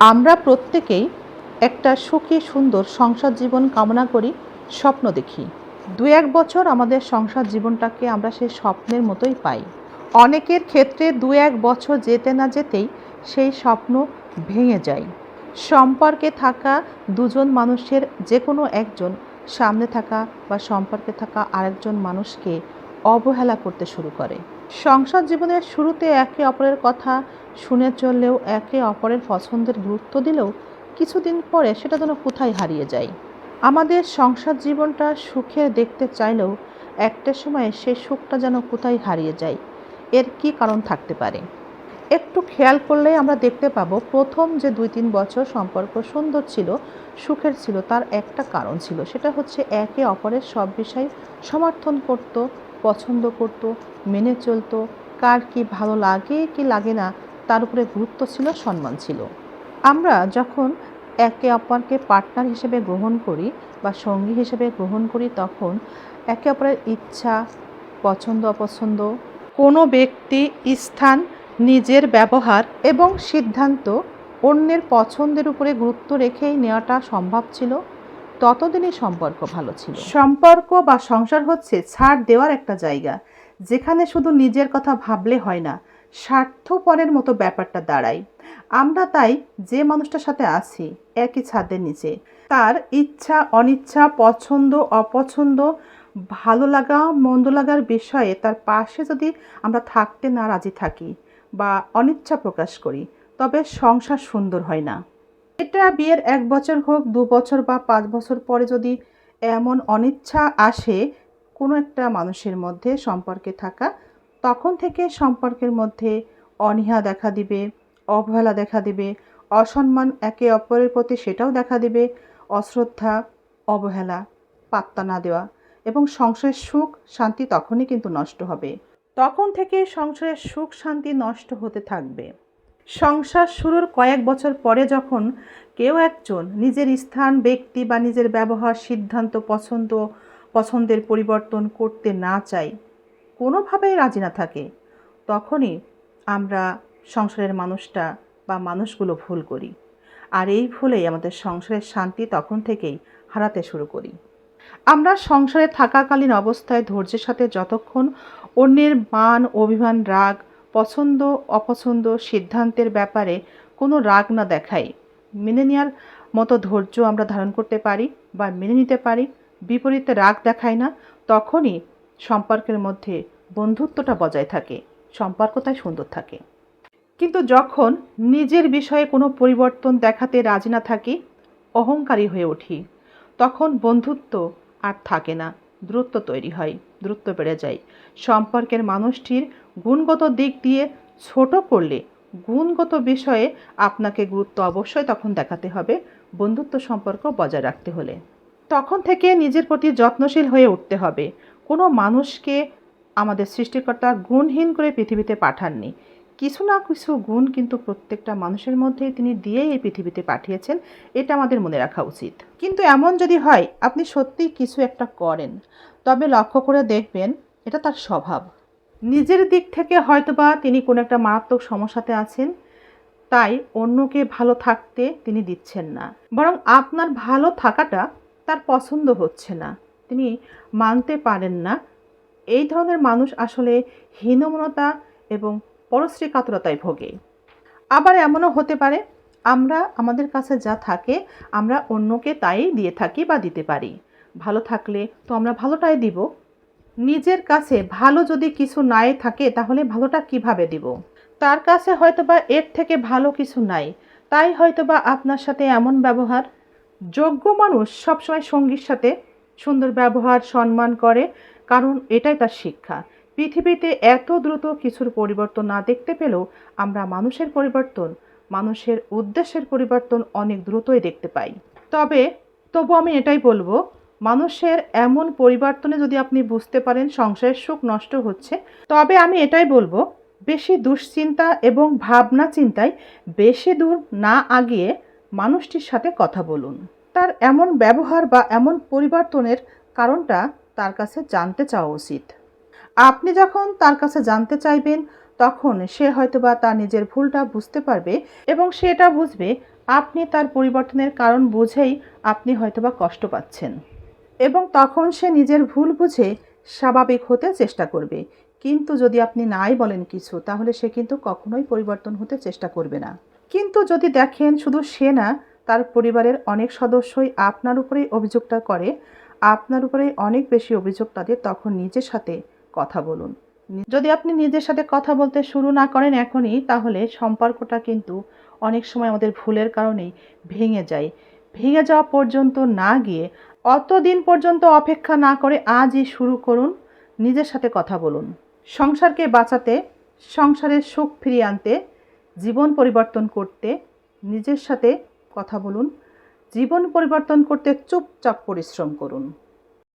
আমরা প্রত্যেকেই একটা সুখী, সুন্দর সংসার জীবন কামনা করি, স্বপ্ন দেখি। দু এক বছর আমাদের সংসার জীবনটাকে আমরা সেই স্বপ্নের মতোই পাই। অনেকের ক্ষেত্রে দু এক বছর যেতে না যেতেই সেই স্বপ্ন ভেঙে যায়। সম্পর্কে থাকা দুজন মানুষের যে কোনো একজন, সামনে থাকা বা সম্পর্কে থাকা আরেকজন মানুষকে অবহেলা করতে শুরু করে। সংসার জীবনের শুরুতে একে অপরের কথা শুনে চললেও একে অপরের পছন্দের গুরুত্ব দিলেও কিছুদিন পরে সেটা যেন কোথায় হারিয়ে যায়। আমাদের সংসার জীবনটা সুখের দেখতে চাইলেও একটা সময়ে সেই সুখটা যেন কোথায় হারিয়ে যায়, এর কি কারণ থাকতে পারে? একটু খেয়াল করলেই আমরা দেখতে পাবো, প্রথম যে দুই তিন বছর সম্পর্ক সুন্দর ছিল, সুখের ছিল, তার একটা কারণ ছিল, সেটা হচ্ছে একে অপরের সব বিষয় সমর্থন করত পছন্দ করত, মেনে চলতো, কার কি ভালো লাগে কি লাগে না, তার উপরে গুরুত্ব ছিল, সম্মান ছিল। আমরা যখন একে অপরকে পার্টনার হিসেবে গ্রহণ করি বা সঙ্গী হিসেবে গ্রহণ করি, তখন একে অপরের ইচ্ছা, পছন্দ, অপছন্দ, কোনো ব্যক্তি, স্থান, নিজের ব্যবহার এবং সিদ্ধান্ত অন্যের পছন্দের উপরে গুরুত্ব রেখেই নেওয়াটা সম্ভব ছিল। ততদিনই সম্পর্ক ভালো ছিল। সম্পর্ক বা সংসার হচ্ছে ছাড় দেওয়ার একটা জায়গা, যেখানে শুধু নিজের কথা ভাবলে হয় না, স্বার্থপরের মতো ব্যাপারটা দাঁড়ায়। আমরা তাই যে মানুষটার সাথে আছি, একই ছাদের নিচে। তার ইচ্ছা, অনিচ্ছা, পছন্দ, অপছন্দ, ভালো লাগা, মন্দ লাগার বিষয়ে তার পাশে যদি আমরা থাকতে না রাজি থাকি বা অনিচ্ছা প্রকাশ করি, তবে সংসার সুন্দর হয় না। এটা বিয়ের এক বছর হোক, দু বছর বা পাঁচ বছর পরে যদি এমন অনিচ্ছা আসে কোনো একটা মানুষের মধ্যে সম্পর্কে থাকা, তখন থেকে সম্পর্কের মধ্যে অনীহা দেখা দিবে, অবহেলা দেখা দিবে, অসম্মান একে অপরের প্রতি সেটাও দেখা দিবে, অশ্রদ্ধা, অবহেলা, পাত্তা না দেওয়া এবং সংসারের সুখ, শান্তি তখনই কিন্তু নষ্ট হবে। তখন থেকে সংসারের সুখ, শান্তি নষ্ট হতে থাকবে। সংসার শুরুর কয়েক বছর পরে যখন কেউ একজন নিজের স্থান, ব্যক্তি বা নিজের ব্যবহার, সিদ্ধান্ত, পছন্দ, পছন্দের পরিবর্তন করতে না চায়, কোনোভাবেই রাজি না থাকে, তখনই আমরা সংসারের মানুষটা বা মানুষগুলো ভুল করি। আর এই ভুলেই আমাদের সংসারের শান্তি তখন থেকেই হারাতে শুরু করি। আমরা সংসারে থাকাকালীন অবস্থায় ধৈর্যের সাথে যতক্ষণ অন্যের মান, অভিমান, রাগ পছন্দ, অপছন্দ সিদ্ধান্তের ব্যাপারে কোনো রাগ না দেখাই। মেনে নেওয়ার মতো ধৈর্য আমরা ধারণ করতে পারি বা মেনে নিতে পারি, বিপরীতে রাগ দেখাই না, তখনই সম্পর্কের মধ্যে বন্ধুত্বটা বজায় থাকে, সম্পর্কটাই সুন্দর থাকে। কিন্তু যখন নিজের বিষয়ে কোনো পরিবর্তন দেখাতে রাজি না থাকি, অহংকারী হয়ে উঠি, তখন বন্ধুত্ব আর থাকে না। দূরত্ব তৈরি হয় দূরত্ব বেড়ে যায়। সম্পর্কের মানুষটির গুণগত দিক দিয়ে ছোট করলে গুণগত বিষয়ে আপনাকে গুরুত্ব অবশ্যই তখন দেখাতে হবে, বন্ধুত্ব সম্পর্ক বজায় রাখতে হলে। তখন থেকে নিজের প্রতি যত্নশীল হয়ে উঠতে হবে। কোনো মানুষকে আমাদের সৃষ্টিকর্তা গুণহীন করে পৃথিবীতে পাঠাননি। কিছু না কিছু গুণ কিন্তু প্রত্যেকটা মানুষের মধ্যেই তিনি দিয়ে এই পৃথিবীতে পাঠিয়েছেন, এটা আমাদের মনে রাখা উচিত। কিন্তু এমন যদি হয়, আপনি সত্যিই কিছু একটা করেন। তবে লক্ষ্য করে দেখবেন, এটা তার স্বভাব। নিজের দিক থেকে হয়তোবা তিনি কোনো একটা মারাত্মক সমস্যাতে আছেন, তাই অন্যকে ভালো থাকতে তিনি দিচ্ছেন না। বরং আপনার ভালো থাকাটা তার পছন্দ হচ্ছে না। তিনি মানতে পারেন না। এই ধরনের মানুষ আসলে হীনমনতা এবং পরশ্রী কাতরতায় ভোগে। আবার এমনও হতে পারে, আমরা, আমাদের কাছে যা থাকে, আমরা অন্যকে তাই দিয়ে থাকি বা দিতে পারি। ভালো থাকলে তো আমরা ভালোটাই দিব। নিজের কাছে ভালো যদি কিছু নাই থাকে, তাহলে ভালোটা কীভাবে দিব? তার কাছে হয়তোবা এর থেকে ভালো কিছু নাই। তাই হয়তোবা আপনার সাথে এমন ব্যবহার। যোগ্য মানুষ সবসময় সঙ্গীর সাথে সুন্দর ব্যবহার, সম্মান করে, কারণ এটাই তার শিক্ষা। পৃথিবীতে এত দ্রুত কিছুর পরিবর্তন না দেখতে পেলেও আমরা মানুষের পরিবর্তন, মানুষের উদ্দেশ্যের পরিবর্তন অনেক দ্রুতই দেখতে পাই। তবে, তবু আমি এটাই বলব, মানুষের এমন পরিবর্তনে যদি আপনি বুঝতে পারেন সংসারের সুখ নষ্ট হচ্ছে, তবে আমি এটাই বলব, বেশি দুশ্চিন্তা এবং ভাবনা চিন্তায় বেশি দূর না আগিয়ে মানুষটির সাথে কথা বলুন। তার এমন ব্যবহার বা এমন পরিবর্তনের কারণটা তার কাছে জানতে চাওয়া উচিত। আপনি যখন তার কাছে জানতে চাইবেন, তখন সে হয়তোবা তার নিজের ভুলটা বুঝতে পারবে এবং সে এটা বুঝবে আপনি তার পরিবর্তনের কারণ বুঝেই আপনি হয়তোবা কষ্ট পাচ্ছেন। এবং তখন সে নিজের ভুল বুঝে স্বাভাবিক হতে চেষ্টা করবে। কিন্তু যদি আপনি নাই বলেন কিছু, তাহলে সে কিন্তু কখনোই পরিবর্তন হতে চেষ্টা করবে না। কিন্তু যদি দেখেন শুধু সে না, তার পরিবারের অনেক সদস্যই আপনার উপরেই অভিযোগটা করে, আপনার উপরেই অনেক বেশি অভিযোগ তাদের তখন নিজের সাথে কথা বলুন। যদি আপনি নিজের সাথে কথা বলতে শুরু না করেন এখনই, তাহলে সম্পর্কটা কিন্তু অনেক সময় আমাদের ভুলের কারণেই ভেঙে যায়। ভেঙে যাওয়া পর্যন্ত না গিয়ে অতদিন পর্যন্ত অপেক্ষা না করে আজই শুরু করুন, নিজের সাথে কথা বলুন। সংসারকে বাঁচাতে, সংসারের সুখ ফিরিয়ে আনতে, জীবন পরিবর্তন করতে নিজের সাথে কথা বলুন। জীবন পরিবর্তন করতে চুপচাপ পরিশ্রম করুন।